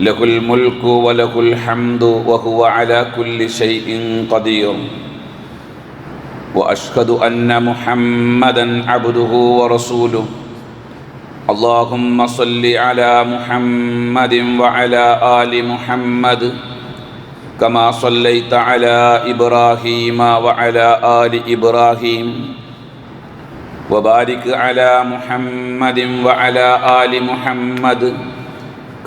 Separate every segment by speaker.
Speaker 1: له الملك وله الحمد وهو على كل شيء قدير واشهد ان محمدا عبده ورسوله اللهم صل على محمد وعلى ال محمد كما صليت على ابراهيم وعلى ال ابراهيم وبارك على محمد وعلى ال محمد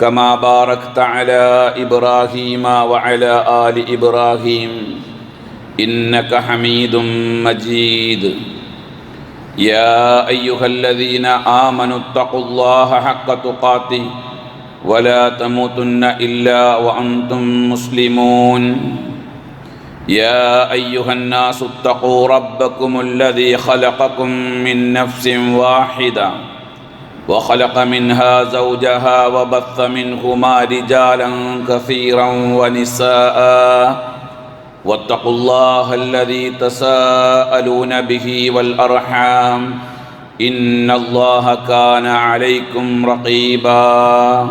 Speaker 1: كما باركت على إبراهيم وعلى آل إبراهيم إنك حميد مجيد. يا أيها الذين آمنوا اتقوا الله حق تقاته ولا تموتن إلا وأنتم مسلمون. يا أيها الناس اتقوا ربكم الذي خلقكم من نفس واحدة وخلق منها زوجها وبث منهما رجالا كثيرا ونساء. واتقوا الله الذي تساءلون به والأرحام. إن الله كان عليكم رقيبا.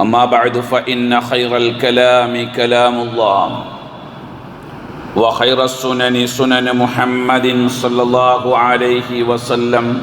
Speaker 1: أما بعد فإن خير الكلام كلام الله. وخير السنن سنن محمد صلى الله عليه وسلم.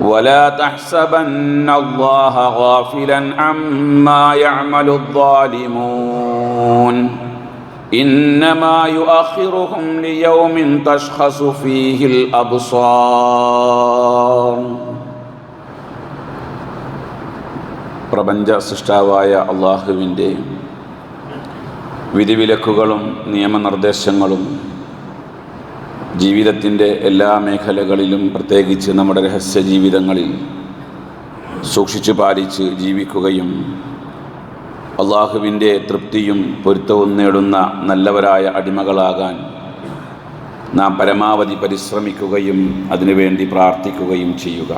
Speaker 1: ولا تحسبن الله غافلا عما يعمل الظالمون انما يؤخرهم ليوم تشخص فيه الابصار പ്രപഞ്ച സൃഷ്ടാവായ അള്ളാഹുവിൻ്റെ വിധിവിലക്കുകളും നിയമനിർദ്ദേശങ്ങളും ജീവിതത്തിന്റെ എല്ലാ മേഖലകളിലും പ്രത്യേകിച്ച് നമ്മുടെ രഹസ്യ ജീവിതങ്ങളിൽ സൂക്ഷിച്ചു പാലിച്ച് ജീവിക്കുകയും അള്ളാഹുവിന്റെ തൃപ്തിയും പൊരുത്തവും നേടുന്ന നല്ലവരായ അടിമകളാകാൻ നാം പരമാവധി പരിശ്രമിക്കുകയും അതിനുവേണ്ടി പ്രാർത്ഥിക്കുകയും ചെയ്യുക.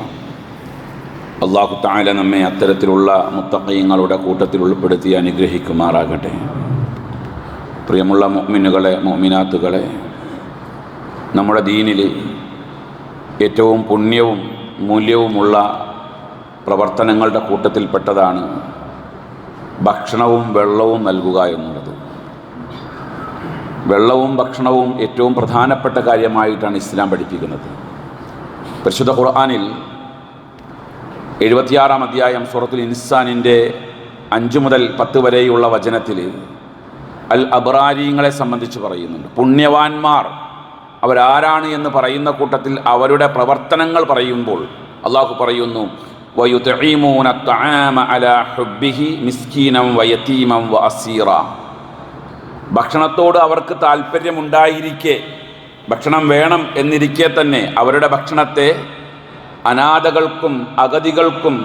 Speaker 1: അള്ളാഹു താല നമ്മെ അത്തരത്തിലുള്ള മുത്തക്കയങ്ങളുടെ കൂട്ടത്തിൽ ഉൾപ്പെടുത്തി അനുഗ്രഹിക്കുമാറാകട്ടെ. പ്രിയമുള്ള മൊമിനുകളെ മൊമിനാത്തുകളെ നമ്മുടെ ദീനിൽ ഏറ്റവും പുണ്യവും മൂല്യവുമുള്ള പ്രവർത്തനങ്ങളുടെ കൂട്ടത്തിൽപ്പെട്ടതാണ് ഭക്ഷണവും വെള്ളവും നൽകുക എന്നുള്ളത്. വെള്ളവും ഭക്ഷണവും ഏറ്റവും പ്രധാനപ്പെട്ട കാര്യമായിട്ടാണ് ഇസ്ലാം പഠിപ്പിക്കുന്നത്. പരിശുദ്ധ ഖുർആാനിൽ എഴുപത്തിയാറാം അധ്യായം സൂറത്തുൽ ഇൻസാനിന്റെ അഞ്ച് മുതൽ പത്ത് വരെയുള്ള വചനത്തിൽ അൽ അബ്രാരിങ്ങളെ സംബന്ധിച്ച് പറയുന്നുണ്ട്. പുണ്യവാന്മാർ അവരാരാണ് എന്ന് പറയുന്ന കൂട്ടത്തിൽ അവരുടെ പ്രവർത്തനങ്ങൾ പറയുമ്പോൾ അള്ളാഹു പറയുന്നു അല ഭക്ഷണത്തോട് അവർക്ക് താല്പര്യമുണ്ടായിരിക്കെ ഭക്ഷണം വേണം എന്നിരിക്കെ തന്നെ അവരുടെ ഭക്ഷണത്തെ അനാഥകൾക്കും അഗതികൾക്കും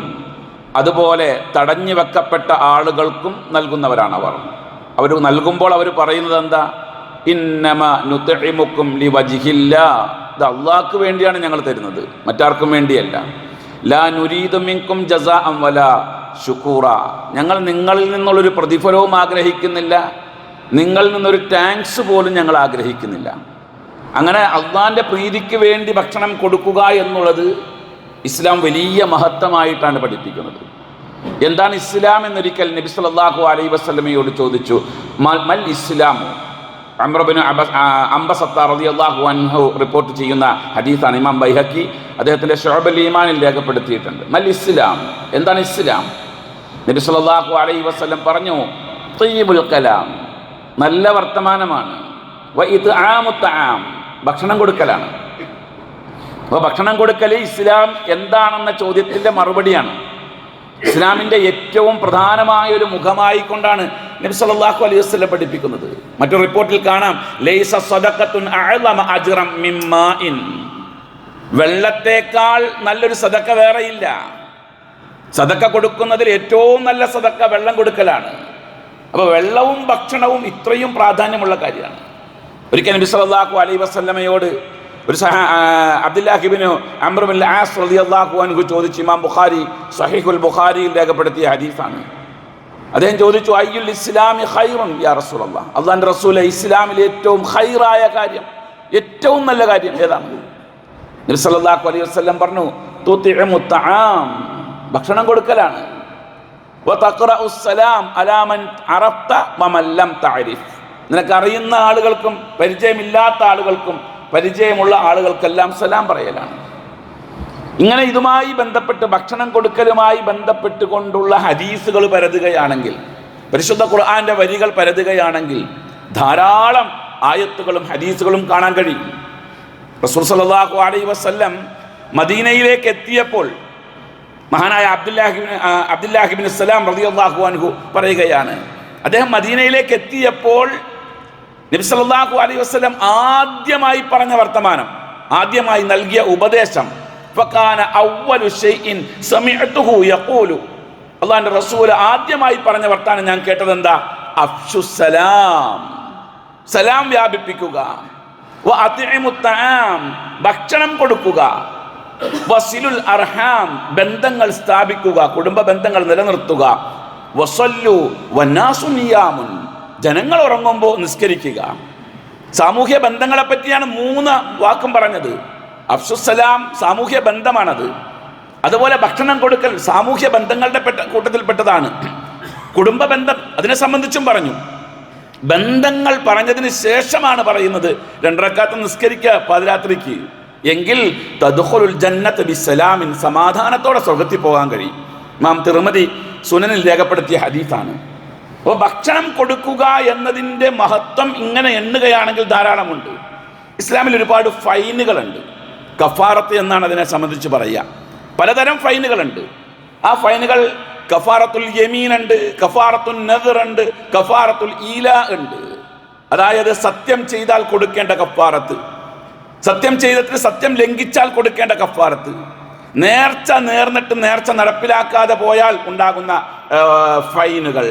Speaker 1: അതുപോലെ തടഞ്ഞു വെക്കപ്പെട്ട ആളുകൾക്കും നൽകുന്നവരാണ് അവർ അവർ നൽകുമ്പോൾ അവർ പറയുന്നത് എന്താ ഇത് അള്ളാഹ്ക്ക് വേണ്ടിയാണ് ഞങ്ങൾ തരുന്നത്. മറ്റാർക്കും വേണ്ടിയല്ല. ലാ നുരീതുമിങ്കും ജസ അംവല ഷുക്കൂറ ഞങ്ങൾ നിങ്ങളിൽ നിന്നുള്ളൊരു പ്രതിഫലവും ആഗ്രഹിക്കുന്നില്ല. നിങ്ങളിൽ നിന്നൊരു ടാങ്ക്സ് പോലും ഞങ്ങൾ ആഗ്രഹിക്കുന്നില്ല. അങ്ങനെ അള്ളാഹിന്റെ പ്രീതിക്ക് വേണ്ടി ഭക്ഷണം കൊടുക്കുക എന്നുള്ളത് ഇസ്ലാം വലിയ മഹത്വമായിട്ടാണ് പഠിപ്പിക്കുന്നത്. എന്താണ് ഇസ്ലാം എന്നൊരിക്കൽ നബി സല്ലല്ലാഹു അലൈഹി വസല്ലമയോട് ചോദിച്ചു മൽ ഇസ്ലാമു? അമ്രബിന് അംബസത്ത റളിയല്ലാഹു അൻഹു റിപ്പോർട്ട് ചെയ്യുന്ന ഹദീസാണ് ഇമാം ബൈഹക്കി അദ്ദേഹത്തിന്റെ ഷോബൽ ഈമാനിൽ രേഖപ്പെടുത്തിയിട്ടുണ്ട്. മൽ ഇസ്ലാം. എന്താണ് ഇസ്ലാം? നബി സല്ലല്ലാഹു അലൈഹി വസ്ലം പറഞ്ഞു തയ്യിബുൽ കലാം നല്ല വർത്തമാനമാണ്. ഇത് ആമുത്ത ആം ഭക്ഷണം കൊടുക്കലാണ്. അപ്പോൾ ഭക്ഷണം കൊടുക്കൽ ഇസ്ലാം എന്താണെന്ന ചോദ്യത്തിന്റെ മറുപടിയാണ്. ഇസ്ലാമിന്റെ ഏറ്റവും പ്രധാനമായ ഒരു മുഖമായി കൊണ്ടാണ് നബി സല്ലല്ലാഹു അലൈഹി വസല്ലം പഠിപ്പിക്കുന്നത്. മറ്റൊരു റിപ്പോർട്ടിൽ കാണാം ലൈസ സദഖത്തുൻ അഅലമ അജ്റം മിമ്മാഇൻ വെള്ളത്തേക്കാൾ നല്ലൊരു സദക്ക വേറെയില്ല. സദക്ക കൊടുക്കുന്നതിൽ ഏറ്റവും നല്ല സദക്ക വെള്ളം കൊടുക്കലാണ്. അപ്പോൾ വെള്ളവും ഭക്ഷണവും ഇത്രയും പ്രാധാന്യമുള്ള കാര്യമാണ്. ഒരിക്കൽ നബി സല്ലല്ലാഹു അലൈഹി വസല്ലമയോട് ഒരു സഹ അബ്ദുല്ലാഹിബിന് റളിയല്ലാഹു അൻഹു ചോദിച്ചു ഇമാം ബുഖാരി സഹീഹുൽ ബുഖാരിയിൽ രേഖപ്പെടുത്തിയ ഹദീസാണ്. അദ്ദേഹം ചോദിച്ചു അയ്യുൽ ഇസ്ലാമി ഖൈറുൻ യാ റസൂലല്ലാഹ് അള്ളാഹിന്റെ റസൂലെ ഇസ്ലാമിൽ ഏറ്റവും ഖൈറായ കാര്യം ഏറ്റവും നല്ല കാര്യം ഏതാണ്? നബി സല്ലല്ലാഹു അലൈഹി വസല്ലം പറഞ്ഞു തുതിഉമു തആം ഭക്ഷണം കൊടുക്കലാണ്. അറഫ്ത നിനക്ക് അറിയുന്ന ആളുകൾക്കും പരിചയമില്ലാത്ത ആളുകൾക്കും പരിചയമുള്ള ആളുകൾക്കെല്ലാം സലാം പറയലാണ്. ഇങ്ങനെ ഇതുമായി ബന്ധപ്പെട്ട് ഭക്ഷണം കൊടുക്കലുമായി ബന്ധപ്പെട്ടുകൊണ്ടുള്ള ഹദീസുകൾ പരതുകയാണെങ്കിൽ പരിശുദ്ധ ഖുർആന്റെ വരികൾ പരതുകയാണെങ്കിൽ ധാരാളം ആയത്തുകളും ഹദീസുകളും കാണാൻ കഴിയും. റസൂൽ സല്ലല്ലാഹു അലൈഹി വസല്ലം മദീനയിലേക്ക് എത്തിയപ്പോൾ മഹാനായ അബ്ദുല്ലാഹിബിൻ അബ്ദുല്ലാഹിബിൻ സലാം റളിയല്ലാഹു അൻഹു പറയുകയാണ് അദ്ദേഹം മദീനയിലേക്ക് എത്തിയപ്പോൾ നബി സല്ലല്ലാഹു അലൈഹി വസല്ലം ആദ്യമായി പറഞ്ഞ വർത്തമാനം ആദ്യമായി നൽകിയ ഉപദേശം അള്ളാന്റെ റസൂൽ ആദ്യമായി പറഞ്ഞ വർത്താനം ഞാൻ കേട്ടത് എന്താ? അഫ്ഷുസലാം സലാം. വ്യാപിപ്പിക്കുക. ഭക്ഷണം കൊടുക്കുക. വസിലുൽ അർഹാം. ബന്ധങ്ങൾ സ്ഥാപിക്കുക. കുടുംബ ബന്ധങ്ങൾ നിലനിർത്തുക. വസല്ലു വന്നാസു നിയാമുൻ. ജനങ്ങൾ ഉറങ്ങുമ്പോൾ നിസ്കരിക്കുക. സാമൂഹ്യ ബന്ധങ്ങളെ പറ്റിയാണ് മൂന്ന് വാക്കും പറഞ്ഞത്. അഫ്സുസലാം സാമൂഹ്യ ബന്ധമാണത്. അതുപോലെ ഭക്ഷണം കൊടുക്കൽ സാമൂഹ്യ ബന്ധങ്ങളുടെ പെട്ട കൂട്ടത്തിൽപ്പെട്ടതാണ്. കുടുംബ ബന്ധം അതിനെ സംബന്ധിച്ചും പറഞ്ഞു. ബന്ധങ്ങൾ പറഞ്ഞതിന് ശേഷമാണ് പറയുന്നത് രണ്ടരക്കാത്ത നിസ്കരിക്കുക പാതിരാത്രിക്ക്. എങ്കിൽ തദ്ഖുലുൽ ജന്നത്ത് ബിസ്സലാമിൻ സമാധാനത്തോടെ സ്വർഗത്തിൽ പോകാൻ കഴിയും. മാം തിരുമതി സുനനിൽ രേഖപ്പെടുത്തിയ ഹദീസാണ്. അപ്പോൾ ഭക്ഷണം കൊടുക്കുക എന്നതിന്റെ മഹത്വം ഇങ്ങനെ എണ്ണുകയാണെങ്കിൽ ധാരാളമുണ്ട്. ഇസ്ലാമിൽ ഒരുപാട് ഫൈനുകളുണ്ട്. കഫാറത്ത് എന്നാണ് അതിനെ സംബന്ധിച്ച് പറയുക പലതരം ഫൈനുകളുണ്ട്. ആ ഫൈനുകൾ കഫാറത്തുൽ യമീൻ ഉണ്ട് കഫാറത്തുൽ നദർ ഉണ്ട് കഫാറത്തുൽ ഈല ഉണ്ട്. അതായത് സത്യം ചെയ്താൽ കൊടുക്കേണ്ട കഫാറത്ത്. സത്യം ചെയ്തിട്ട് സത്യം ലംഘിച്ചാൽ കൊടുക്കേണ്ട കഫാറത്ത്. നേർച്ച നേർന്നിട്ട് നേർച്ച നടപ്പിലാക്കാതെ പോയാൽ ഉണ്ടാകുന്ന ഫൈനുകൾ.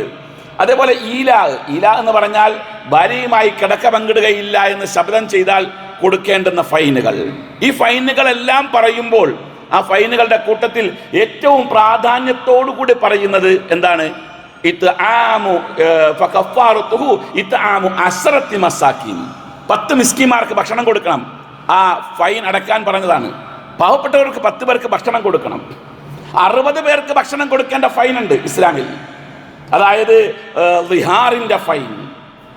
Speaker 1: അതേപോലെ ഈലാ ഈല എന്ന് പറഞ്ഞാൽ ഭാര്യയുമായി കിടക്ക പങ്കിടുകയില്ല എന്ന് ശബ്ദം ചെയ്താൽ കൊടുക്കേണ്ടുന്ന ഫൈനുകൾ. ഈ ഫൈനുകളെല്ലാം പറയുമ്പോൾ ആ ഫൈനുകളുടെ കൂട്ടത്തിൽ ഏറ്റവും പ്രാധാന്യത്തോടു കൂടി പറയുന്നത് എന്താണ്? പത്ത് മിസ്കിമാർക്ക് ഭക്ഷണം കൊടുക്കണം. ആ ഫൈൻ അടക്കാൻ പറഞ്ഞതാണ്. പാവപ്പെട്ടവർക്ക് പത്ത് പേർക്ക് ഭക്ഷണം കൊടുക്കണം. അറുപത് പേർക്ക് ഭക്ഷണം കൊടുക്കേണ്ട ഫൈൻ ഉണ്ട് ഇസ്ലാമിൽ. അതായത് റിഹാറിന്റെ ഫൈൻ.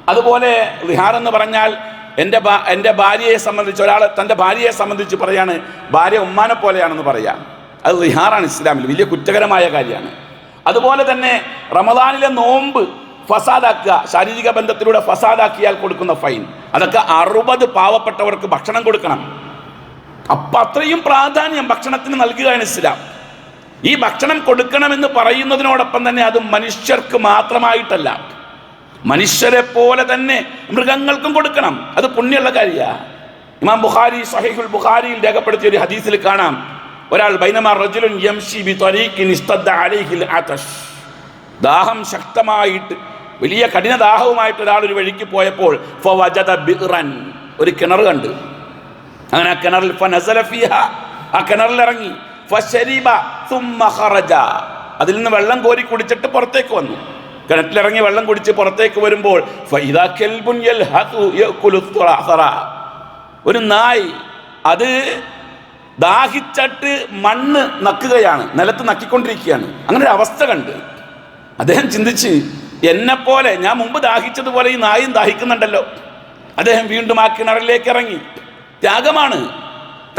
Speaker 1: അതുപോലെ റിഹാർ എന്ന് പറഞ്ഞാൽ എന്റെ ഭാ എന്റെ ഭാര്യയെ സംബന്ധിച്ച് ഒരാൾ തന്റെ ഭാര്യയെ സംബന്ധിച്ച് പറയാണ് ഭാര്യ ഉമ്മാനെ പോലെയാണെന്ന് പറയാം. അത് റിഹാറാണ് ഇസ്ലാമിൽ വലിയ കുറ്റകരമായ കാര്യമാണ്. അതുപോലെ തന്നെ റമദാനിലെ നോമ്പ് ഫസാദാക്കുക ശാരീരിക ബന്ധത്തിലൂടെ ഫസാദാക്കിയാൽ കൊടുക്കുന്ന ഫൈൻ. അതൊക്കെ അറുപത് പാവപ്പെട്ടവർക്ക് ഭക്ഷണം കൊടുക്കണം. അപ്പം അത്രയും പ്രാധാന്യം ഭക്ഷണത്തിന് നൽകുകയാണ് ഇസ്ലാം. ഈ ഭക്ഷണം കൊടുക്കണമെന്ന് പറയുന്നതിനോടൊപ്പം തന്നെ അത് മനുഷ്യർക്ക് മാത്രമായിട്ടല്ല. മനുഷ്യരെ പോലെ തന്നെ മൃഗങ്ങൾക്കും കൊടുക്കണം. അത് പുണ്യമുള്ള കാര്യമാണ് ഇമാം ബുഖാരി സഹീഹുൽ ബുഖാരിയിൽ രേഖപ്പെടുത്തിയ ഒരു ഹദീസിൽ കാണാം. ഒരാൾ ബൈനമാ റജുലുൻ യംശി ബി ത്വരീഖിൻ ഇസ്തദ്ദ അലൈഹിൽ ദാഹം ശക്തമായിട്ട് വലിയ കഠിന ദാഹവുമായിട്ട് ഒരാൾ ഒരു വഴിക്ക് പോയപ്പോൾ ഫവജദ ബിറൻ ഒരു കിണർ കണ്ട്. അങ്ങനെ ആ കിണറിൽ ഫനസല ഫീഹ ആ കിണറിൽ ഇറങ്ങി അതിൽ നിന്ന് വെള്ളം കോരി കുടിച്ചിട്ട് പുറത്തേക്ക് വന്നു. കിണറ്റിലിറങ്ങി വെള്ളം കുടിച്ച് പുറത്തേക്ക് വരുമ്പോൾ ഒരു നായ് അത് ദാഹിച്ചിട്ട് മണ്ണ് നക്കുകയാണ് നിലത്ത് നക്കിക്കൊണ്ടിരിക്കുകയാണ്. അങ്ങനെ ഒരു അവസ്ഥ കണ്ട്. അദ്ദേഹം ചിന്തിച്ച് എന്നെപ്പോലെ ഞാൻ മുമ്പ് ദാഹിച്ചതുപോലെ ഈ നായും ദാഹിക്കുന്നുണ്ടല്ലോ. അദ്ദേഹം വീണ്ടും ആ കിണറിലേക്ക് ഇറങ്ങി. ത്യാഗമാണ്.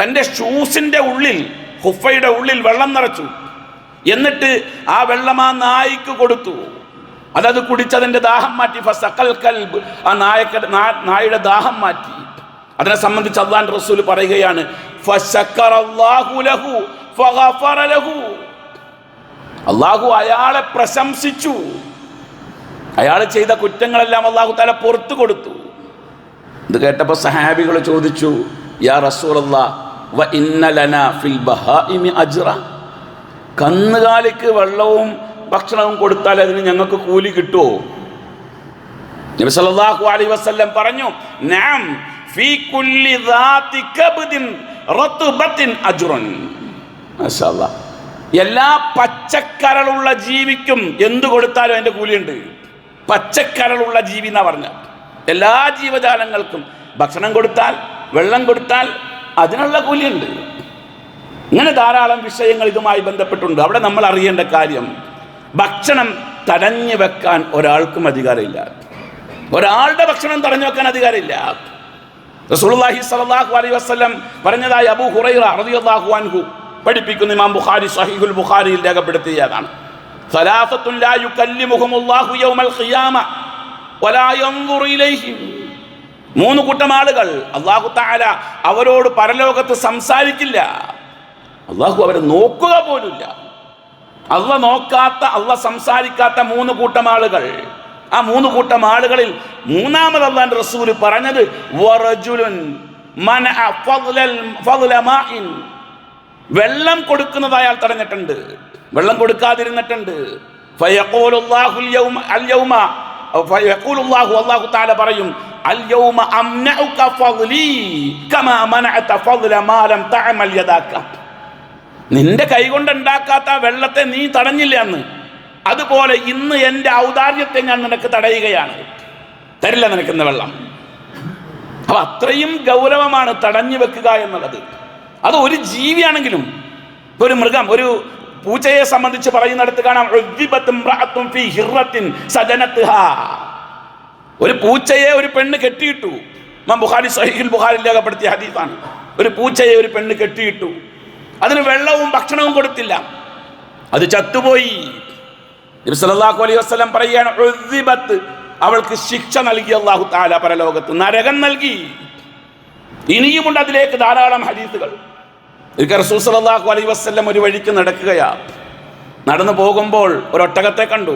Speaker 1: തന്റെ ഷൂസിന്റെ ഉള്ളിൽ ഹുഫയുടെ ഉള്ളിൽ വെള്ളം നിറച്ചു. എന്നിട്ട് ആ വെള്ളം ആ നായ്ക്ക് കൊടുത്തു. അതത് കുടിച്ചതിന്റെ ദാഹം മാറ്റി. ഫസക്കൽ കൽബ്. ആ നായക്ക നായയുടെ ദാഹം മാറ്റി. അതിനെ സംബന്ധിച്ച് അള്ളാൻ റസൂൽ പറയുകയാണ്. അള്ളാഹു അയാളെ പ്രശംസിച്ചു. അയാൾ ചെയ്ത കുറ്റങ്ങളെല്ലാം അള്ളാഹു താല പുറത്തു കൊടുത്തു. ഇത് കേട്ടപ്പോൾ സഹാബികൾ ചോദിച്ചു യാ റസൂലല്ലാ വ ഇന്നലന ഫിൽ ബഹാഇമി അജ്റ. കന്നുകാലിക്ക് വെള്ളവും ഭക്ഷണവും കൊടുത്താൽ അതിന് ഞങ്ങൾക്ക് കൂലി കിട്ടുമോ നബി സല്ലല്ലാഹു അലൈഹി വസല്ലം പറഞ്ഞു നഅം ഫീ കുല്ലി ദാതി കബ്ദിൻ റത്ബത്തിൻ അജ്റുൻ. മാഷാഅല്ലാ എല്ലാ പച്ചക്കരളുള്ള ജീവിക്കും എന്ത് കൊടുത്താലും അതിന്റെ കൂലിയുണ്ട്. പച്ചക്കരളുള്ള ജീവി എന്നാ പറഞ്ഞ. എല്ലാ ജീവജാലങ്ങൾക്കും ഭക്ഷണം കൊടുത്താൽ വെള്ളം കൊടുത്താൽ അതിനുള്ള കൂലിയുണ്ട്. ഇങ്ങനെ ധാരാളം വിഷയങ്ങൾ ഇതുമായി ബന്ധപ്പെട്ടുണ്ട്. അവിടെ നമ്മൾ അറിയേണ്ട കാര്യം ഭക്ഷണം തടഞ്ഞു വെക്കാൻ ഒരാൾക്കും അധികാരമില്ല. ഒരാളുടെ ഭക്ഷണം തടഞ്ഞു വെക്കാൻ അധികാരമില്ല. റസൂലുള്ളാഹി സ്വല്ലല്ലാഹു അലൈഹി വസല്ലം പറഞ്ഞതായി അബൂ ഹുറൈറ റളിയല്ലാഹു അൻഹു പഠിപ്പിക്കുന്ന ഇമാം ബുഖാരി സഹീഹുൽ ബുഖാരിയിൽ രേഖപ്പെടുത്തിയതാണ്. സലാസത്തുൻ ലാ യൗമൽ ഖിയാമ വലാ യൻദുറു ഇലൈഹിം. മൂന്ന് കൂട്ടം ആളുകൾ അള്ളാഹു താല അവരോട് പരലോകത്ത് സംസാരിക്കില്ല. അള്ളാഹു അവരെ നോക്കുക പോലുമില്ല. അള്ള നോക്കാത്ത അള്ള സംസാരിക്കാത്ത മൂന്ന് കൂട്ടം ആളുകൾ ആ മൂന്ന് കൂട്ടം ആളുകളിൽ മൂന്നാമത് അള്ളാൻ റസൂൽ പറഞ്ഞത്. വെള്ളം കൊടുക്കുന്നത് അയാൾ തടഞ്ഞിട്ടുണ്ട്. വെള്ളം കൊടുക്കാതിരുന്നിട്ടുണ്ട്. അൽ-യൗമ അൽ-യൗമ ഫയഖൂലുല്ലാഹു അല്ലാഹു തആല പറയും അൽ-യൗമ അംനഉക ഫദ്ലി കമാ മനഅത തഅമൽ നിന്റെ കൈകൊണ്ട് ഉണ്ടാക്കാത്ത വെള്ളത്തെ നീ തടഞ്ഞില്ല അന്ന് അതുപോലെ ഇന്ന് എന്റെ ഔദാര്യത്തെ ഞാൻ നിനക്ക് തടയുകയാണ്. തരില്ല നിനക്കുന്ന വെള്ളം. അപ്പൊ അത്രയും ഗൗരവമാണ് തടഞ്ഞു വെക്കുക എന്നുള്ളത്. അത് ഒരു ജീവിയാണെങ്കിലും ഒരു മൃഗം ഒരു പൂച്ചയെ സംബന്ധിച്ച് പറയുന്നിടത്ത് കാണാം. ഒരു പൂച്ചയെ ഒരു പെണ്ണ് കെട്ടിയിട്ടു. ഇമാം ബുഖാരി സഹീൽ രേഖപ്പെടുത്തിയ ഹദീസാണ്. ഒരു പൂച്ചയെ ഒരു പെണ്ണ് കെട്ടിയിട്ടു. അതിന് വെള്ളവും ഭക്ഷണവും കൊടുത്തില്ല. അത് ചത്തുപോയി. അലൈഹി വസല്ലം പറയുകയാണ് അവൾക്ക് ശിക്ഷ നൽകി അള്ളാഹു താല പരലോകത്ത്. നരകം നൽകി. ഇനിയുമുണ്ട് അതിലേക്ക് ധാരാളം ഹദീസുകൾ. ഒരിക്കൽ റസൂൽ സല്ലല്ലാഹു അലൈഹി വസല്ലം ഒരു വഴിക്ക് നടക്കുകയാ. നടന്നു പോകുമ്പോൾ ഒരു ഒട്ടകത്തെ കണ്ടു.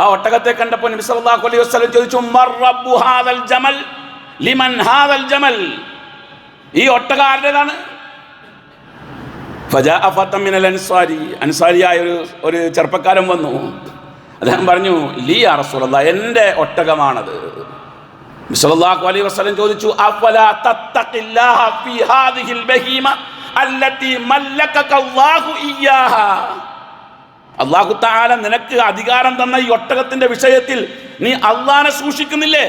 Speaker 1: ആ ഒട്ടകത്തെ കണ്ടപ്പോൾ നബി സല്ലല്ലാഹു അലൈഹി വസല്ലം ചോദിച്ചു മർ റബ്ബു ഹാദൽ ജമൽ? ലിമൻ ഹാദൽ ജമൽ? ഈ ഒട്ടക ആരുടേതാണ്? ഫജാഅ ഫത മിനൽ അൻസാരി അൻസാരിയായ ഒരു ഒരു ചെറുപ്പക്കാരൻ വന്നു. അദ്ദേഹം പറഞ്ഞു ലീ യാ റസൂലല്ലാ എന്റെ ഒട്ടകമാണത്. സല്ലല്ലാഹു അലൈഹി വസല്ലം ചോദിച്ചു ഹാദിഹിൽ ബഹീമ അല്ലതി അല്ലാഹു അല്ലാഹു തആല നിനക്ക് അധികാരം തന്ന ഈ ഒട്ടകത്തിന്റെ വിഷയത്തിൽ നീ അള്ളാനെ സൂക്ഷിക്കുന്നില്ലേ?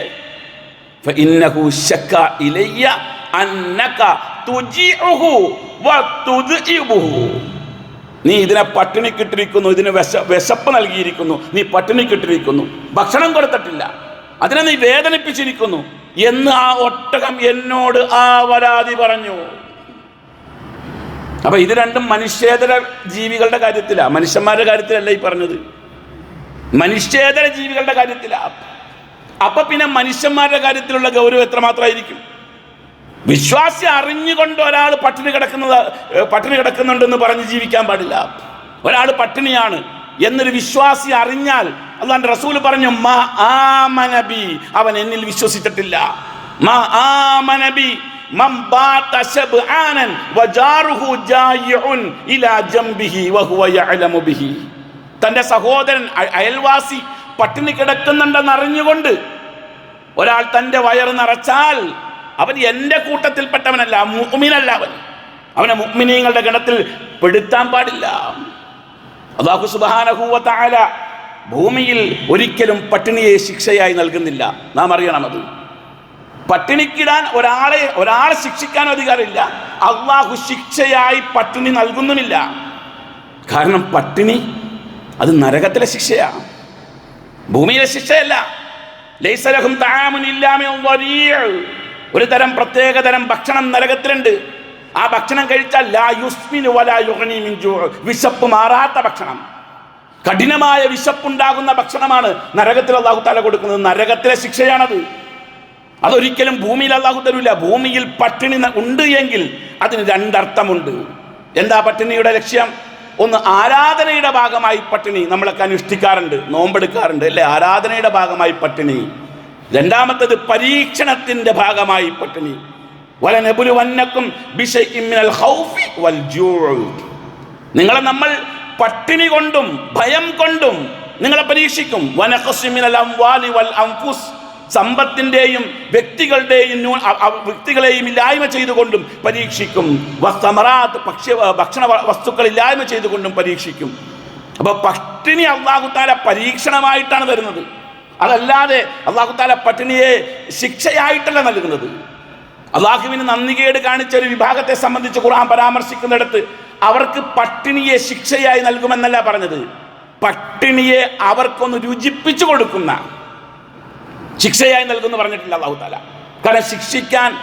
Speaker 1: നീ ഇതിനെ പട്ടിണിക്കിട്ടിരിക്കുന്നു ഇതിന് വിശ വിശപ്പ് നൽകിയിരിക്കുന്നു നീ പട്ടിണിക്കിട്ടിരിക്കുന്നു. ഭക്ഷണം കൊടുത്തിട്ടില്ല. അതിനെ നീ വേദനിപ്പിച്ചിരിക്കുന്നു എന്ന് ആ ഒട്ടകം എന്നോട് ആ വരാതി പറഞ്ഞു. അപ്പൊ ഇത് രണ്ടും മനുഷ്യേതര ജീവികളുടെ കാര്യത്തിലാ. മനുഷ്യന്മാരുടെ കാര്യത്തിലല്ല ഈ പറഞ്ഞത്. മനുഷ്യേതര ജീവികളുടെ കാര്യത്തിലാ. അപ്പൊ പിന്നെ മനുഷ്യന്മാരുടെ കാര്യത്തിലുള്ള ഗൗരവം എത്രമാത്രമായിരിക്കും? വിശ്വാസി അറിഞ്ഞുകൊണ്ട് ഒരാൾ പട്ടിണി കിടക്കുന്നത് പട്ടിണി കിടക്കുന്നുണ്ടെന്ന് പറഞ്ഞ് ജീവിക്കാൻ പാടില്ല. ഒരാൾ പട്ടിണിയാണ്. എന്നൊരു വിശ്വാസി അറിഞ്ഞാൽ അള്ളാന്റെ റസൂൽ പറഞ്ഞു മാ ആമനബി അവൻ എന്നിൽ വിശ്വസിച്ചിട്ടില്ല. മാ ആമനബി തന്റെ സഹോദരൻ അയൽവാസി പട്ടിണി കിടക്കുന്നുണ്ടെന്ന് അറിഞ്ഞുകൊണ്ട് ഒരാൾ തന്റെ വയറ് നിറച്ചാൽ അവൻ എന്റെ കൂട്ടത്തിൽപ്പെട്ടവനല്ല മുഅ്മിനല്ല അവൻ. അവനെ മുഅ്മിനീങ്ങളുടെ ഗണത്തിൽ പെടുത്താൻ പാടില്ല. അള്ളാഹു തആല ഭൂമിയിൽ ഒരിക്കലും പട്ടിണിയെ ശിക്ഷയായി നൽകുന്നില്ല. നാം അറിയണം അത്. പട്ടിണിക്കിടാൻ ഒരാളെ ഒരാളെ ശിക്ഷിക്കാൻ അധികാരമില്ല. അള്ളാഹു ശിക്ഷയായി പട്ടിണി നൽകുന്നുമില്ല. കാരണം പട്ടിണി അത് നരകത്തിലെ ശിക്ഷയാണ് ഭൂമിയിലെ ശിക്ഷയല്ല. ലൈസലഹും. ഒരു തരം പ്രത്യേക തരം ഭക്ഷണം നരകത്തിലുണ്ട്. ആ ഭക്ഷണം കഴിച്ചാൽ വിശപ്പ് മാറാത്ത ഭക്ഷണം. കഠിനമായ വിശപ്പുണ്ടാകുന്ന ഭക്ഷണമാണ് നരകത്തിൽ അള്ളാഹു താല കൊടുക്കുന്നത്. നരകത്തിലെ ശിക്ഷയാണത്. അതൊരിക്കലും ഭൂമിയിൽ അള്ളാഹു തരൂല. ഭൂമിയിൽ പട്ടിണി ഉണ്ട് എങ്കിൽ അതിന് രണ്ടർത്ഥമുണ്ട്. എന്താ പട്ടിണിയുടെ ലക്ഷ്യം? ഒന്ന് ആരാധനയുടെ ഭാഗമായി പട്ടിണി നമ്മളൊക്കെ അനുഷ്ഠിക്കാറുണ്ട്. നോമ്പെടുക്കാറുണ്ട് അല്ലെ? ആരാധനയുടെ ഭാഗമായി പട്ടിണി. രണ്ടാമത്തത് പരീക്ഷണത്തിന്റെ ഭാഗമായി പട്ടിണി. നിങ്ങളെ നമ്മൾ പട്ടിണി കൊണ്ടും ഭയം കൊണ്ടും നിങ്ങളെ പരീക്ഷിക്കും. സമ്പത്തിന്റെയും വ്യക്തികളുടെയും വ്യക്തികളെയും ഇല്ലായ്മ ചെയ്തുകൊണ്ടും പരീക്ഷിക്കും. വസ്തമറാത്ത് ഭക്ഷ്യ ഭക്ഷണ വസ്തുക്കൾ ഇല്ലായ്മ ചെയ്തുകൊണ്ടും പരീക്ഷിക്കും. അപ്പൊ പട്ടിണി അള്ളാഹുത്താല പരീക്ഷണമായിട്ടാണ് വരുന്നത് അതല്ലാതെ അള്ളാഹുത്താല പട്ടിണിയെ ശിക്ഷയായിട്ടല്ല നൽകുന്നത്. അള്ളാഹുവിന് നന്ദികേട് കാണിച്ച ഒരു വിഭാഗത്തെ സംബന്ധിച്ച് ഖുർആൻ പരാമർശിക്കുന്നിടത്ത് അവർക്ക് പട്ടിണിയെ ശിക്ഷയായി നൽകുമെന്നല്ല പറഞ്ഞത്. പട്ടിണിയെ അവർക്കൊന്ന് രുചിപ്പിച്ചു കൊടുക്കുന്ന ശിക്ഷയായി നൽകുന്നു പറഞ്ഞിട്ടില്ല അള്ളാഹു താല കാരണം ശിക്ഷിക്കാൻ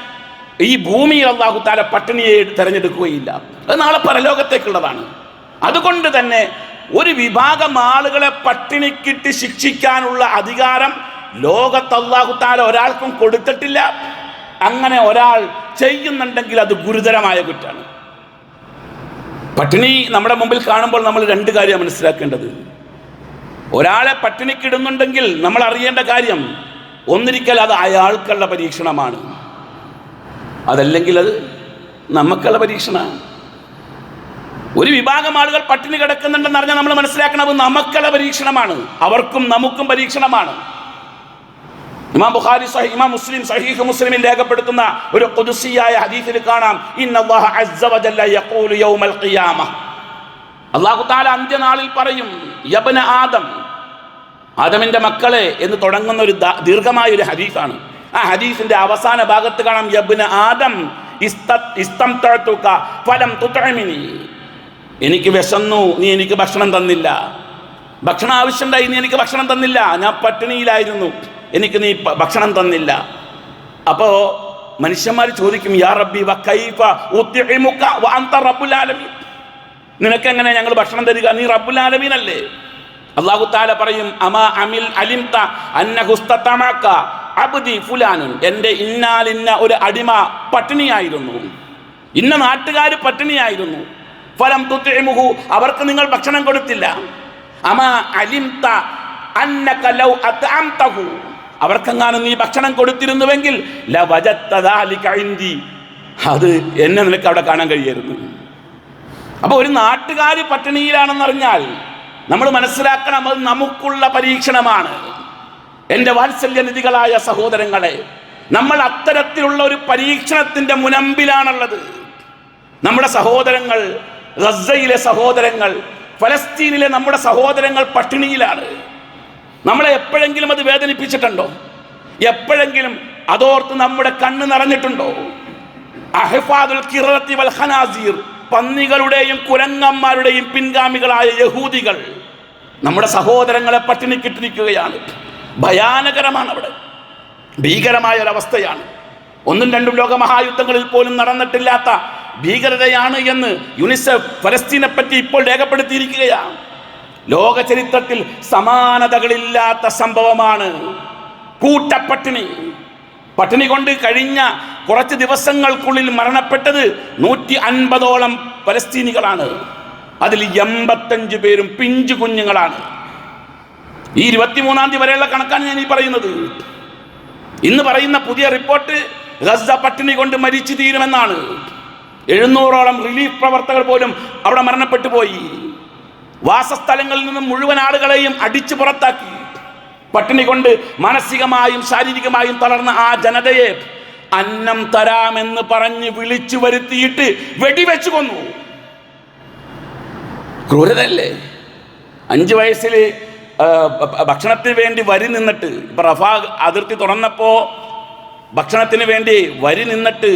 Speaker 1: ഈ ഭൂമിയിൽ അള്ളാഹു താല പട്ടിണിയെ തെരഞ്ഞെടുക്കുകയില്ല. അത് നാളെ പരലോകത്തേക്കുള്ളതാണ്. അതുകൊണ്ട് തന്നെ ഒരു വിഭാഗം ആളുകളെ പട്ടിണിക്കിട്ട് ശിക്ഷിക്കാനുള്ള അധികാരം ലോകത്ത് അള്ളാഹു താല ഒരാൾക്കും കൊടുത്തിട്ടില്ല. അങ്ങനെ ഒരാൾ ചെയ്യുന്നുണ്ടെങ്കിൽ അത് ഗുരുതരമായ കുറ്റാണ്. പട്ടിണി നമ്മുടെ മുമ്പിൽ കാണുമ്പോൾ നമ്മൾ രണ്ട് കാര്യം മനസ്സിലാക്കേണ്ടത്. ഒരാളെ പട്ടിണിക്കിടുന്നുണ്ടെങ്കിൽ നമ്മൾ അറിയേണ്ട കാര്യം ഒന്നിരിക്കൽ അത് അയാൾക്കുള്ള പരീക്ഷണമാണ്. അതല്ലെങ്കിൽ അത് നമുക്കുള്ള പരീക്ഷണമാണ്. ഒരു വിഭാഗം ആളുകൾ പട്ടിണി കിടക്കുന്നുണ്ടെന്ന് അറിഞ്ഞാൽ നമ്മൾ മനസ്സിലാക്കണം അത് നമുക്കുള്ള പരീക്ഷണമാണ്. അവർക്കും നമുക്കും പരീക്ഷണമാണ്. ഇമാം ബുഖാരി സഹി ഇമാം മുസ്ലിം സഹീഹ് മുസ്ലിമിൽ രേഖപ്പെടുത്തുന്ന ഒരു ഖുദ്സിയായ ഹദീസിൽ കാണാം അല്ലാഹു തആല അന്ത്യനാളിൽ പറയും യബ്ന ആദം ആദമിന്റെ മക്കളെ എന്ന് തുടങ്ങുന്ന ഒരു ദീർഘമായ ഒരു ഹദീസാണ്. ആ ഹദീസിന്റെ അവസാന ഭാഗത്ത് കാണാം യബ്ന ആദം ഇസ്തം ഫലം തുത്തഴമിനി എനിക്ക് വിശന്നു നീ എനിക്ക് ഭക്ഷണം തന്നില്ല. ഭക്ഷണം ആവശ്യമുണ്ടായി നീ എനിക്ക് ഭക്ഷണം തന്നില്ല. ഞാൻ പട്ടിണിയിലായിരുന്നു. എനിക്ക് നീ ഭക്ഷണം തന്നില്ല. അപ്പോ മനുഷ്യന്മാർ ചോദിക്കും യാ റബ്ബി വ കൈഫ വ അൻത റബ്ബുൽ ആലമീൻ. നിനക്ക് എങ്ങനെ ഞങ്ങൾ ഭക്ഷണം തരിക? നീ റബ്ബുൽ ആലമീൻ അല്ലേ അള്ളാഹു താല പറയും അമാ അമിൽ അലിംത അന്നഹുസ്തമാക്ക അബ്ദി ഫുലാനുൻ. എന്റെ ഇന്നാലിന്ന ഒരു അടിമ പട്ടിണിയായിരുന്നു. ഇന്ന നാട്ടുകാർ പട്ടിണിയായിരുന്നു. ഫലം തുത്തിമുഹു അവർക്ക് നിങ്ങൾ ഭക്ഷണം കൊടുത്തില്ല. അമാ അലിംത അന്നക ലൗ അത്അംതഹു അവർക്കെങ്ങാനും നീ ഭക്ഷണം കൊടുത്തിരുന്നുവെങ്കിൽ അത് എന്നെ നിനക്ക് അവിടെ കാണാൻ കഴിയായിരുന്നു അപ്പൊ ഒരു നാട്ടുകാർ പട്ടിണിയിലാണെന്നറിഞ്ഞാൽ നമ്മൾ മനസ്സിലാക്കണം അത് നമുക്കുള്ള പരീക്ഷണമാണ്. എന്റെ വാത്സല്യനിധികളായ സഹോദരങ്ങളെ നമ്മൾ അത്തരത്തിലുള്ള ഒരു പരീക്ഷണത്തിന്റെ മുനമ്പിലാണുള്ളത്. നമ്മുടെ സഹോദരങ്ങൾ ഗസയിലെ സഹോദരങ്ങൾ ഫലസ്തീനിലെ നമ്മുടെ സഹോദരങ്ങൾ പട്ടിണിയിലാണ്. നമ്മളെ എപ്പോഴെങ്കിലും അത് വേദനിപ്പിച്ചിട്ടുണ്ടോ? എപ്പോഴെങ്കിലും അതോർത്ത് നമ്മുടെ കണ്ണ് നിറഞ്ഞിട്ടുണ്ടോ? അഹ്ഫാദുൽ കിറത്തി വൽ ഖനാസീർ പന്നികളുടെയും കുരങ്ങന്മാരുടെയും പിൻഗാമികളായ യഹൂദികൾ നമ്മുടെ സഹോദരങ്ങളെ പട്ടിണിക്കിട്ടിരിക്കുകയാണ്. ഭയാനകരമാണ് അവിടെ ഭീകരമായ ഒരവസ്ഥയാണ് ഒന്നും രണ്ടും ലോകമഹായുദ്ധങ്ങളിൽ പോലും നടന്നിട്ടില്ലാത്ത ഭീകരതയാണ് എന്ന് യുനിസെഫ് ഫലസ്തീനെ പറ്റി ഇപ്പോൾ രേഖപ്പെടുത്തിയിരിക്കുകയാണ്. ലോക ചരിത്രത്തിൽ സമാനതകളില്ലാത്ത സംഭവമാണ് കൂട്ടപ്പട്ടിണി. പട്ടിണി കൊണ്ട് കഴിഞ്ഞ കുറച്ച് ദിവസങ്ങൾക്കുള്ളിൽ മരണപ്പെട്ടത് നൂറ്റി അൻപതോളം പലസ്തീനികളാണ്. അതിൽ എൺപത്തഞ്ച് പേരും പിഞ്ചു കുഞ്ഞുങ്ങളാണ്. ഈ ഇരുപത്തിമൂന്നാം തീയതി വരെയുള്ള കണക്കാണ് ഞാൻ ഈ പറയുന്നത്. ഇന്ന് പറയുന്ന പുതിയ റിപ്പോർട്ട് ഗസ പട്ടിണി കൊണ്ട് മരിച്ചു തീരുമെന്നാണ്. എഴുന്നൂറോളം റിലീഫ് പ്രവർത്തകർ പോലും അവിടെ മരണപ്പെട്ടു പോയി. വാസസ്ഥലങ്ങളിൽ നിന്നും മുഴുവൻ ആളുകളെയും അടിച്ചു പുറത്താക്കി. പട്ടിണി കൊണ്ട് മാനസികമായും ശാരീരികമായും തളർന്ന ആ ജനതയെ അന്നം തരാമെന്ന് പറഞ്ഞ് വിളിച്ചു വരുത്തിയിട്ട് വെടിവെച്ചു കൊന്നു. ക്രൂരതല്ലേ അഞ്ച് വയസ്സിൽ ഭക്ഷണത്തിന് വേണ്ടി വരി നിന്നിട്ട് ഇപ്പൊ റഫാ അതിർത്തി തുറന്നപ്പോ ഭക്ഷണത്തിന് വേണ്ടി വരി നിന്നിട്ട്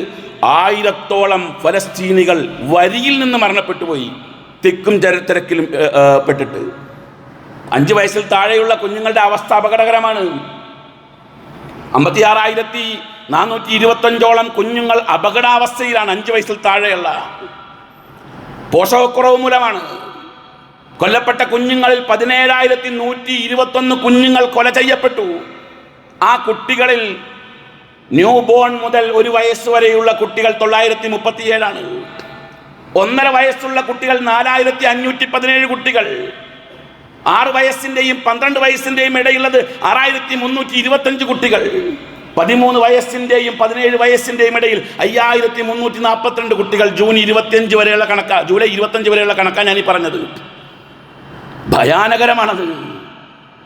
Speaker 1: ആയിരത്തോളം ഫലസ്തീനികൾ വരിയിൽ നിന്ന് മരണപ്പെട്ടു പോയി തിക്കും തിരക്കിലും പെട്ടിട്ട്. അഞ്ച് വയസ്സിൽ താഴെയുള്ള കുഞ്ഞുങ്ങളുടെ അവസ്ഥ അപകടകരമാണ്. അമ്പത്തിയാറായിരത്തി നാനൂറ്റി ഇരുപത്തഞ്ചോളം കുഞ്ഞുങ്ങൾ അപകടാവസ്ഥയിലാണ് അഞ്ച് വയസ്സിൽ താഴെയുള്ള. പോഷകക്കുറവ് മൂലമാണ്. കൊല്ലപ്പെട്ട കുഞ്ഞുങ്ങളിൽ പതിനേഴായിരത്തി നൂറ്റി ഇരുപത്തൊന്ന് കുഞ്ഞുങ്ങൾ കൊല ചെയ്യപ്പെട്ടു. ആ കുട്ടികളിൽ ന്യൂ ബോൺ മുതൽ ഒരു വയസ്സ് വരെയുള്ള കുട്ടികൾ തൊള്ളായിരത്തി മുപ്പത്തിയേഴാണ്. ഒന്നര വയസ്സുള്ള കുട്ടികൾ നാലായിരത്തി അഞ്ഞൂറ്റി പതിനേഴ് കുട്ടികൾ. ആറ് വയസ്സിന്റെയും പന്ത്രണ്ട് വയസ്സിന്റെയും ഇടയുള്ളത് ആറായിരത്തി മുന്നൂറ്റി ഇരുപത്തഞ്ച് കുട്ടികൾ. പതിമൂന്ന് വയസ്സിന്റെയും പതിനേഴ് വയസ്സിന്റെയും ഇടയിൽ അയ്യായിരത്തി മുന്നൂറ്റി നാൽപ്പത്തിരണ്ട് കുട്ടികൾ ജൂൺ ഇരുപത്തിയഞ്ച് വരെയുള്ള കണക്കാ ജൂലൈ ഇരുപത്തഞ്ച് വരെയുള്ള കണക്കാ ഞാൻ ഈ പറഞ്ഞത്. ഭയാനകരമാണത്.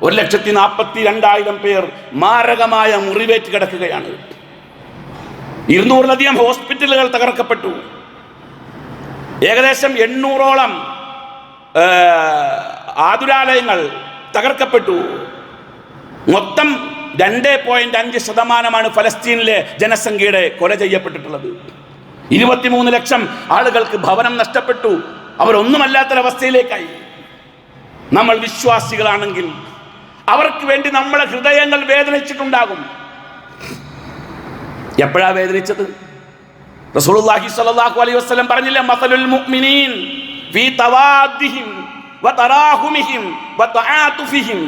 Speaker 1: ഒരു ലക്ഷത്തി നാൽപ്പത്തി രണ്ടായിരം പേർ മാരകമായ മുറിവേറ്റ് കിടക്കുകയാണ്. ഇരുന്നൂറിലധികം ഹോസ്പിറ്റലുകൾ തകർക്കപ്പെട്ടു. ഏകദേശം എണ്ണൂറോളം ആതുരാലയങ്ങൾ തകർക്കപ്പെട്ടു. മൊത്തം രണ്ട് പോയിന്റ് അഞ്ച് ശതമാനമാണ് ഫലസ്തീനിലെ ജനസംഖ്യയുടെ കൊല ചെയ്യപ്പെട്ടിട്ടുള്ളത്. ഇരുപത്തിമൂന്ന് ലക്ഷം ആളുകൾക്ക് ഭവനം നഷ്ടപ്പെട്ടു. അവരൊന്നുമല്ലാത്തൊരവസ്ഥയിലേക്കായി. നമ്മൾ വിശ്വാസികളാണെങ്കിൽ അവർക്ക് വേണ്ടി നമ്മളെ ഹൃദയങ്ങൾ വേദനിച്ചിട്ടുണ്ടാകും. എപ്പോഴാ വേദനിച്ചത്? റസൂലുള്ളാഹി സ്വല്ലല്ലാഹു അലൈഹി വസല്ലം പറഞ്ഞില്ല മസലുൽ മുഅ്മിനീൻ ഫീ തവാദ്ദിഹിം വതറാഹുമിഹിം വതആതുഫിഹിം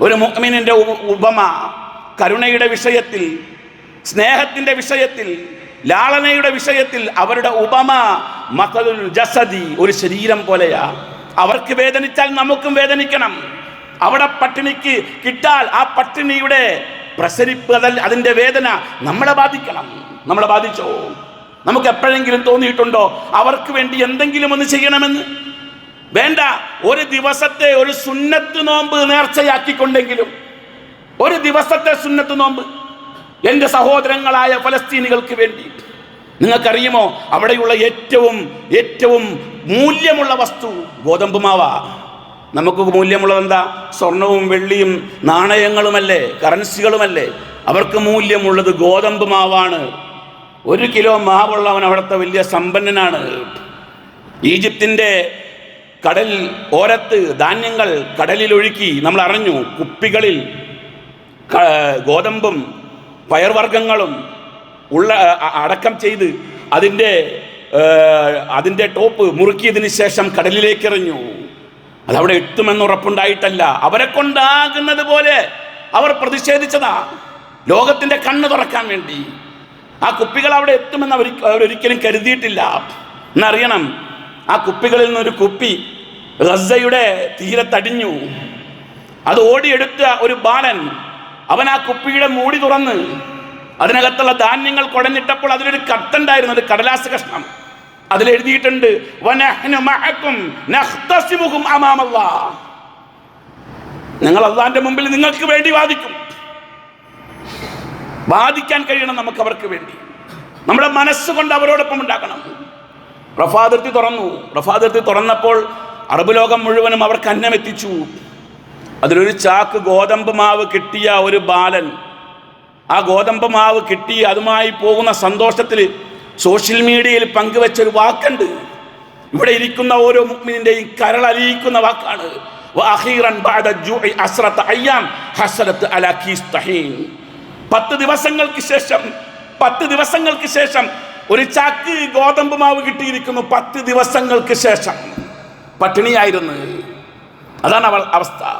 Speaker 1: ഒരു മുഅ്മിനിന്റെ ഉപമ കരുണയുടെ വിഷയത്തിൽ സ്നേഹത്തിന്റെ വിഷയത്തിൽ ലാളനയുടെ വിഷയത്തിൽ അവരുടെ ഉപമ മസലുൽ ജസദി ഒരു ശരീരം പോലെയാ. അവർക്ക് വേദനിച്ചാൽ നമുക്കും വേദനിക്കണം. അവിടെ പട്ടിണിക്ക് കിട്ടാൽ ആ പട്ടിണിയുടെ പ്രസരിപ്പതൽ അതിന്റെ വേദന നമ്മളെ ബാധിക്കണം. നമ്മളെ ബാധിച്ചോ? നമുക്ക് എപ്പോഴെങ്കിലും തോന്നിയിട്ടുണ്ടോ? അവർക്ക് വേണ്ടി എന്തെങ്കിലും ഒന്ന് ചെയ്യണമെന്ന്? വേണ്ട. ഒരു ദിവസത്തെ ഒരു സുന്നത്ത് നോമ്പ് നേർച്ചയാക്കിക്കൊണ്ടെങ്കിലും ഒരു ദിവസത്തെ സുന്നത്ത് നോമ്പ് എന്റെ സഹോദരങ്ങളായ ഫലസ്തീനികൾക്ക് വേണ്ടി. നിങ്ങൾക്കറിയുമോ? അവിടെയുള്ള ഏറ്റവും ഏറ്റവും മൂല്യമുള്ള വസ്തു ഗോതമ്പ് മാവാ. നമുക്ക് മൂല്യമുള്ളത് എന്താ? സ്വർണവും വെള്ളിയും നാണയങ്ങളുമല്ലേ? കറൻസികളുമല്ലേ അവർക്ക് മൂല്യമുള്ളത് ഗോതമ്പ് മാവാണ്. ഒരു കിലോ മാവുള്ളവൻ അവിടുത്തെ വലിയ സമ്പന്നനാണ്. ഈജിപ്തിന്റെ കടൽ ഓരത്ത് ധാന്യങ്ങൾ കടലിലൊഴുക്കി നമ്മൾ അറിഞ്ഞു. കുപ്പികളിൽ ഗോതമ്പും പയർവർഗങ്ങളും ഉള്ള അടക്കം ചെയ്ത് അതിന്റെ അതിന്റെ ടോപ്പ് മുറുക്കിയതിന് ശേഷം കടലിലേക്ക് എറിഞ്ഞു അതവിടെ എത്തുമെന്ന് ഉറപ്പുണ്ടായിട്ടല്ല. അവരെ കൊണ്ടാകുന്നത് പോലെ അവർ പ്രതിഷേധിച്ചതാ. ലോകത്തിന്റെ കണ്ണ് തുറക്കാൻ വേണ്ടി. ആ കുപ്പികൾ അവിടെ എത്തുമെന്ന് അവർ അവരൊരിക്കലും കരുതിയിട്ടില്ല. എന്നറിയണം ആ കുപ്പികളിൽ നിന്നൊരു കുപ്പി റസയുടെ തീരത്തടിഞ്ഞു. അത് ഓടിയെടുത്ത ഒരു ബാലൻ അവൻ ആ കുപ്പിയുടെ മൂടി തുറന്ന് അതിനകത്തുള്ള ധാന്യങ്ങൾ കുടഞ്ഞിട്ടപ്പോൾ അതിലൊരു കത്തുണ്ടായിരുന്നു ഒരു കടലാസ് കഷ്ണം. അതിലെഴുതിയിട്ടുണ്ട്. ഞങ്ങൾ അള്ളാന്റെ മുമ്പിൽ നിങ്ങൾക്ക് വേണ്ടി വാദിക്കും. വാദിക്കാൻ കഴിയണം നമുക്ക് അവർക്ക് വേണ്ടി. നമ്മുടെ മനസ്സുകൊണ്ട് അവരോടൊപ്പം ഉണ്ടാക്കണം റഫാദർത്തി തുറന്നു. റഫാദർത്തി തുറന്നപ്പോൾ അറബ് ലോകം മുഴുവനും അവർക്ക് അന്നം എത്തിച്ചു അതിലൊരു ചാക്ക് ഗോതമ്പ് മാവ് കിട്ടിയ ഒരു ബാലൻ. ആ ഗോതമ്പ് മാവ് കിട്ടി അതുമായി പോകുന്ന സന്തോഷത്തിൽ സോഷ്യൽ മീഡിയയിൽ പങ്കുവെച്ച ഒരു വാക്കുണ്ട്. ഇവിടെ ഇരിക്കുന്ന ഓരോ മുഗ്മിനിന്റെയും കരളലിയിക്കുന്ന വാക്കാണ്. വഅഖീറൻ ബഅദ ജൂഇ അസ്റത അയ്യാം ഹസരത്ത് അലാ തഹീൻ. പത്ത് ദിവസങ്ങൾക്ക് ശേഷം പത്ത് ദിവസങ്ങൾക്ക് ശേഷം ഒരു ചാക്ക് ഗോതമ്പ് മാവ് കിട്ടിയിരിക്കുന്നു പത്ത് ദിവസങ്ങൾക്ക് ശേഷം. പട്ടിണിയായിരുന്നു. അതാണ് അവൾ അവസ്ഥ.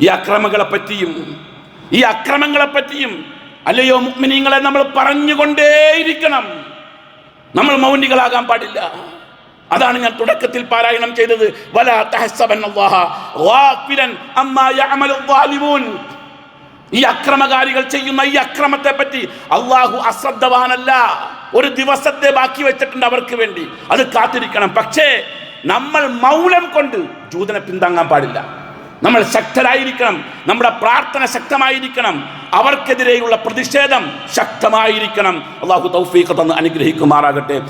Speaker 1: ഈ അക്രമങ്ങളെ പറ്റിയും ഈ അക്രമങ്ങളെ പറ്റിയും അല്ലയോ മുക്മിനീങ്ങളെ നമ്മൾ പറഞ്ഞുകൊണ്ടേയിരിക്കണം. നമ്മൾ മൗനികളാകാൻ പാടില്ല. അതാണ് ഞാൻ തുടക്കത്തിൽ പാരായണം ചെയ്തത്. വലാ ഗാഫിലൻ അമ്മാ യഅമലു ഈ അക്രമകാരികൾ ചെയ്യുന്ന ഈ അക്രമത്തെ പറ്റി അള്ളാഹു അശ്രദ്ധവാനല്ല. ഒരു ദിവസത്തെ ബാക്കി വെച്ചിട്ടുണ്ട് അവർക്ക് വേണ്ടി. അത് കാത്തിരിക്കണം. പക്ഷേ നമ്മൾ മൗനം കൊണ്ട് ജൂതനെ പിന്താങ്ങാൻ പാടില്ല. നമ്മൾ ശക്തരായിരിക്കണം. നമ്മുടെ പ്രാർത്ഥന ശക്തമായിരിക്കണം. അവർക്കെതിരെയുള്ള പ്രതിഷേധം ശക്തമായിരിക്കണം. അള്ളാഹു തൗഫീഖ് തന്ന് അനുഗ്രഹിക്കുമാറാകട്ടെ.